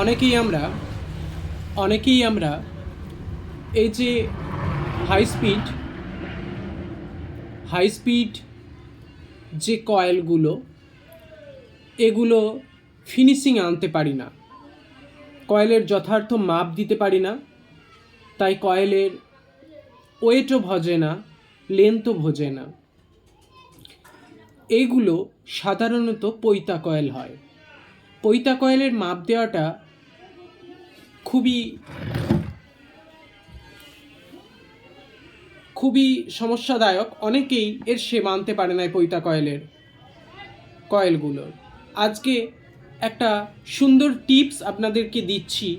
অনেকেই আমরা অনেকেই আমরা এই যে হাই স্পিড হাই স্পিড যে কয়েলগুলো এগুলো ফিনিশিং আনতে পারি না। কয়েলের যথার্থ মাপ দিতে পারি না, তাই কয়েলের ওয়েটও ভজে না লেন্থও ভোজে না। এইগুলো সাধারণত পৈতা কয়েল হয়। পৈতা কয়েলের মাপ দেওয়াটা খুবই খুবই সমস্যাদায়ক। অনেকেই এর সে মানতে পারে না পৈতা কয়েলের, কয়েলগুলোর। আজকে একটা সুন্দর টিপস আপনাদেরকে দিচ্ছি,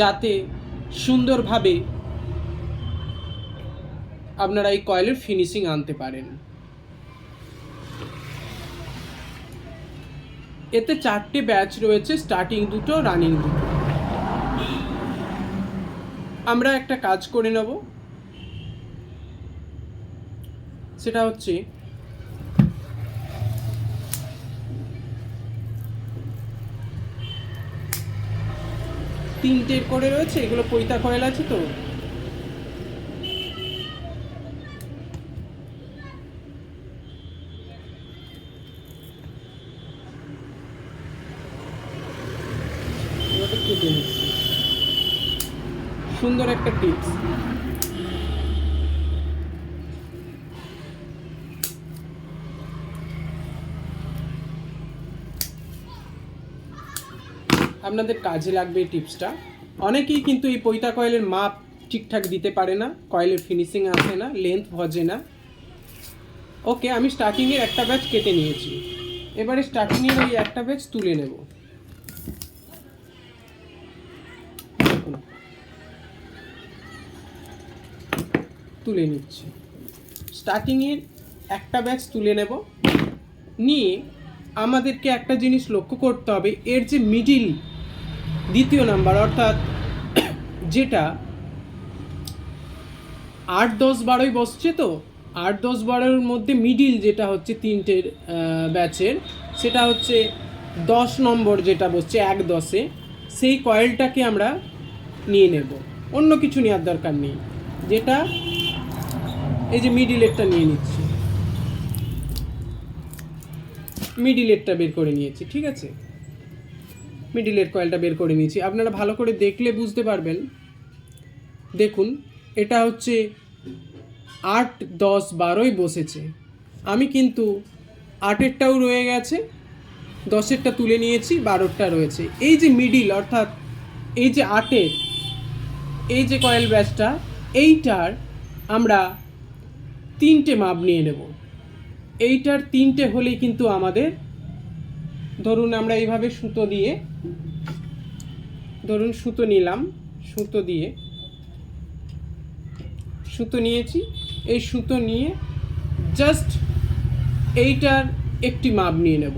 যাতে সুন্দরভাবে আপনারা এই কয়েলের ফিনিশিং আনতে পারেন। এতে চারটে ব্যাচ রয়েছে স্টার্টিং দুটো রানিং দুটো। আমরা একটা কাজ করে নেব। সেটা হচ্ছে তিনটের করে রয়েছে, এগুলো পৈতা কয়েল আছে তো? কেটে নিচ্ছি। সুন্দর একটা টিপস। আপনাদের কাজে লাগবে এই টিপসটা। অনেকেই কিন্তু এই পৈতা কয়েলের মাপ ঠিকঠাক দিতে পারে না, কয়েলের ফিনিশিং আসে না লেন্থ ভজে না। ওকে আমি স্টার্টিংয়ের একটা ব্যাচ কেটে নিয়েছি। এবারে স্টার্টিংয়ের ওই একটা ব্যাচ তুলে নেব। তুলে নিচ্ছি। স্টার্টিংয়ের একটা ব্যাচ তুলে নেব। নিয়ে আমাদেরকে একটা জিনিস লক্ষ্য করতে হবে, এর যে মিডিল দ্বিতীয় নাম্বার অর্থাৎ যেটা আট দশ বারোই বসছে তো, আট দশ বারোর মধ্যে মিডিল যেটা হচ্ছে তিনটের ব্যাচের সেটা হচ্ছে দশ নম্বর যেটা বসছে এক দশে, সেই কয়েলটাকে আমরা নিয়ে নেব। অন্য কিছু নেওয়ার দরকার নেই। যেটা এই যে মিডিল মিডিলেরটা নিয়ে নিচ্ছি। মিডিলেরটা বের করে নিয়েছি, ঠিক আছে? মিডিলের কয়েলটা বের করে নিয়েছি। আপনারা ভালো করে দেখলে বুঝতে পারবেন। দেখুন, এটা হচ্ছে আট, দশ, বারোই বসেছে। আমি কিন্তু আটেরটাও রয়ে গেছে, দশেরটা তুলে নিয়েছি বারোটা রয়েছে। এই যে মিডিল অর্থাৎ এই যে আটের, এই যে কয়েল ব্যাচটা এইটার আমরা তিনটে মাপ নিয়ে নেব। এইটার তিনটে হলেই কিন্তু আমাদের, ধরুন আমরা এইভাবে সুতো দিয়ে, ধরুন সুতো নিলাম, সুতো দিয়ে, সুতো নিয়েছি, এই সুতো নিয়ে জাস্ট এইটার একটি মাপ নিয়ে নেব।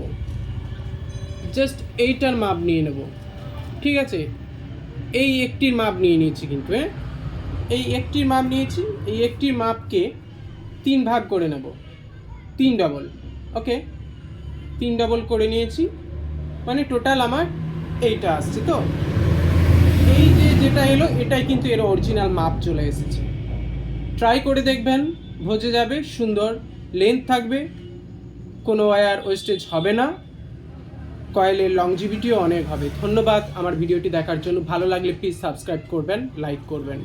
জাস্ট এইটার মাপ নিয়ে নেব। ঠিক আছে? এই একটির মাপ নিয়ে নিয়েছি কিন্তু হ্যাঁ? এই একটির মাপ নিয়েছি, এই একটির মাপকে তিন ভাগ করে নেব। তিন ডবল ওকে তিন ডবল করে নিয়েছি মানে টোটাল আমার এইটা আসছে তো? এই যে যেটা এলো, এটাই কিন্তু এর অরিজিনাল মাপ চলে এসেছে। ট্রাই করে দেখবেন ভজে যাবে, সুন্দর লেন্থ থাকবে, কোনো ওয়্যার ওয়েস্টেজ হবে না কয়েলের লংজিভিটিও অনেক হবে। ধন্যবাদ, আমার ভিডিওটি দেখার জন্য। ভালো লাগলে প্লিজ সাবস্ক্রাইব করবেন লাইক করবেন।